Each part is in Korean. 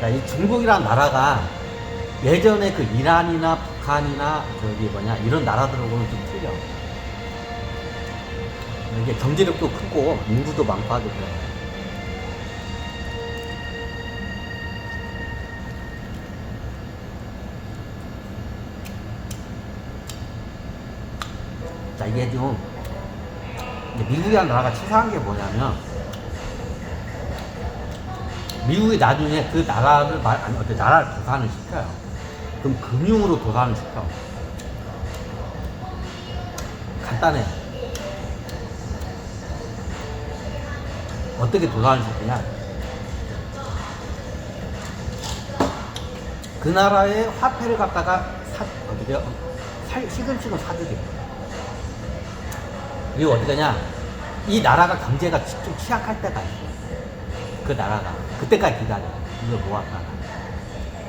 자, 이 중국이란 나라가 예전에 그 이란이나 북한이나 저기 뭐냐 이런 나라들하고는 좀 틀려. 이게 경제력도 크고 인구도 많고 하기 때문에. 자 이게 좀 미국이라는 나라가 치사한 게 뭐냐면 미국이 나중에 그 나라를 말 아니 어때 나라를 도산을 시켜요. 그럼 금융으로 도산을 시켜. 간단해. 어떻게 도산을 시키냐? 그 나라의 화폐를 갖다가 사 어떻게 살 시금치고 사들여. 그리고 어떻게 하냐? 이 나라가 경제가 좀 취약할 때가 있어. 그 나라가 그때까지 기다려. 이걸 모았다가.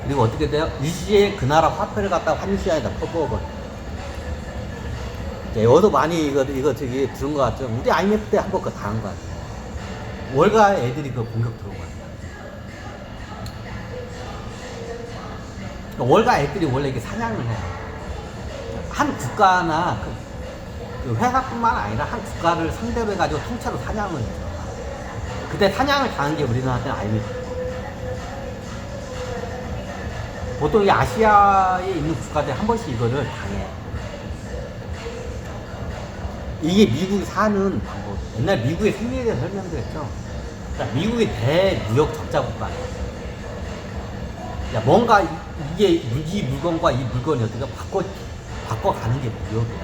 그리고 어떻게 돼요? 일시에 그 나라 화폐를 갖다가 환시장에다 퍼부어버려. 이제 여기서 많이 이거 이거 저기 들은 것 같죠? 우리 IMF 때 한 번 그거 당한 거 같아. 월가 애들이 그 공격 들어온 거야. 그러니까 월가 애들이 원래 이게 사냥을 해요. 한 국가나 그, 그 회사뿐만 아니라 한 국가를 상대로 해가지고 통째로 사냥을 해요. 그때 사냥을 당한 게 우리나라한테는 IMF. 보통 이 아시아에 있는 국가들 한 번씩 이거를 당해. 이게 미국이 사는 방법. 옛날 미국의 생리에 대해서 설명드렸죠. 그러니까 미국이 대무역 적자 국가예요. 야, 뭔가 이- 이게 이 물건과 이 물건이 어떻게 바꿔, 바꿔가는 게 무역이야.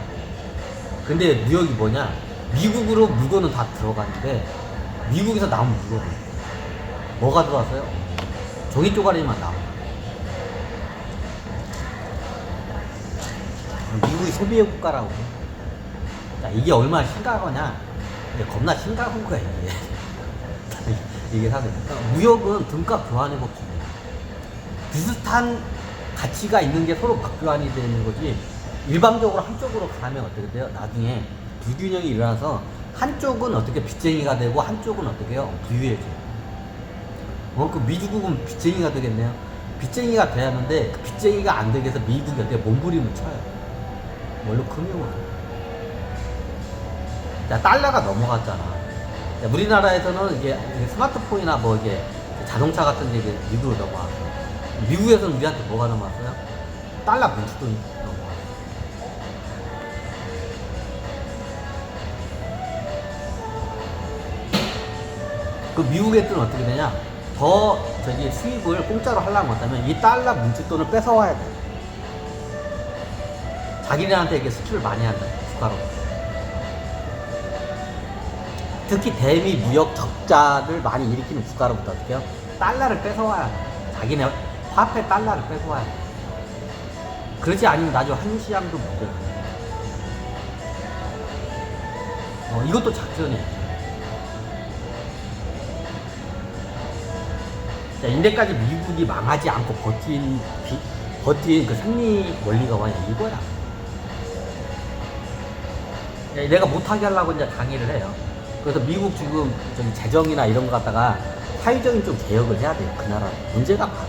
근데 무역이 뭐냐? 미국으로 물건은 다 들어가는데 미국에서 나온 물건은 뭐가 들어왔어요? 종이 쪼가리만 나와. 미국이 소비의 국가라고. 자, 이게 얼마나 심각하냐? 이게 겁나 심각한 거야, 이게. 이게 사실. 그러니까 무역은 등가 교환의 법칙이야. 비슷한 가치가 있는 게 서로 맞교환이 되는 거지. 일방적으로 한쪽으로 가면 어떻게 돼요? 나중에 불균형이 일어나서 한쪽은 어떻게 빚쟁이가 되고 한쪽은 어떻게 해요? 부유해져요. 어, 그 미국은 빚쟁이가 되겠네요. 빚쟁이가 돼야 하는데 그 빚쟁이가 안 되게 해서 미국이 어떻게 몸부림을 쳐요. 뭘로 금융으로. 자, 달러가 넘어갔잖아. 자, 우리나라에서는 이게 스마트폰이나 뭐 이게 자동차 같은 게 미국으로 넘어왔어. 미국에서는 우리한테 뭐가 넘어왔어요? 달러 문수돈이 넘어 그 미국 애들은 어떻게 되냐? 더 저기 수입을 공짜로 하려면 어쩌면 이 달러 문주돈을 뺏어와야 돼. 자기네한테 이게 수출을 많이 한다. 국가로. 특히 대미 무역 적자를 많이 일으키는 국가로부터 어떻게 해요? 달러를 뺏어와야 돼. 자기네 화폐 달러를 뺏어와야 돼. 그렇지 않으면 나중에 한시장도 문제야. 어, 이것도 작전이에요. 자, 인데까지 미국이 망하지 않고 버틴, 비- 버틴 그 승리 원리가 뭐냐, 이거야. 야, 내가 못하게 하려고 이제 강의를 해요. 그래서 미국 지금 저기 재정이나 이런 거 갖다가 사회적인 좀 개혁을 해야 돼요. 그 나라. 문제가 많아.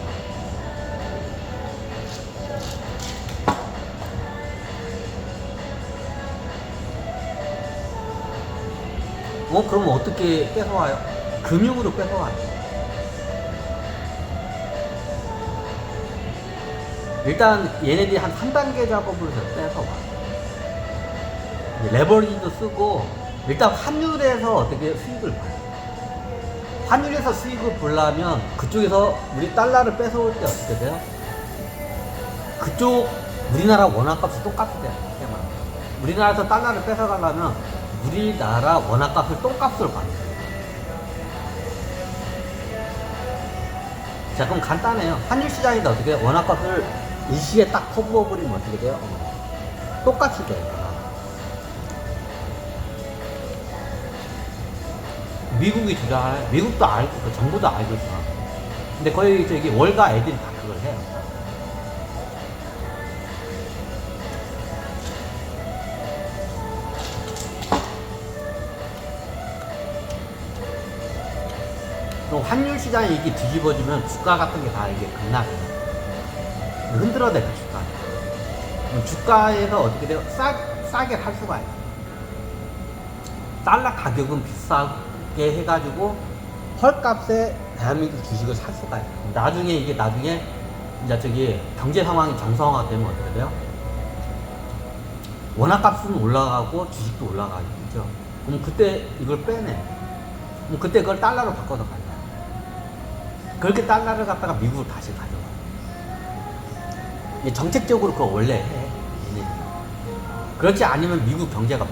뭐, 그럼 어떻게 뺏어와요? 금융으로 뺏어와요. 일단 얘네들이 한 3단계 작업을 해서. 이제 레버리지도 쓰고 일단 환율에서 어떻게 수익을 봐요. 환율에서 수익을 보려면 그쪽에서 우리 달러를 뺏어올 때 어떻게 돼요? 그쪽 우리나라 원화값이 말하면. 우리나라에서 달러를 뺏어가려면 우리나라 원화값을 똥값으로 받는 거예요. 자 그럼 간단해요. 환율 시장인데 어떻게? 원화값을 일시에 딱 퍼부어버리면 어떻게 돼요? 어, 똑같이 돼요. 미국이 주장하는 미국도 알고 그 정부도 알고 있어. 근데 거의 저기 월가 애들이 다 그걸 해요. 환율 시장이 이게 뒤집어지면 주가 같은 게 다 이게 급락해요. 흔들어대요, 주가. 주가에서 어떻게 돼요? 싸, 싸게 살 수가 있어요. 달러 가격은 비싸게 해가지고 헐값에 대한민국 주식을 살 수가 있어요. 나중에 이게 나중에 이제 저기 경제 상황이 정상화가 되면 어떻게 돼요? 원화 값은 올라가고 주식도 올라가겠죠. 그럼 그때 이걸 빼내. 그럼 그때 그걸 달러로 바꿔서 가요. 그렇게 달러를 갖다가 미국으로 다시 가져가. 정책적으로 그거 원래 해. 그렇지 않으면 미국 경제가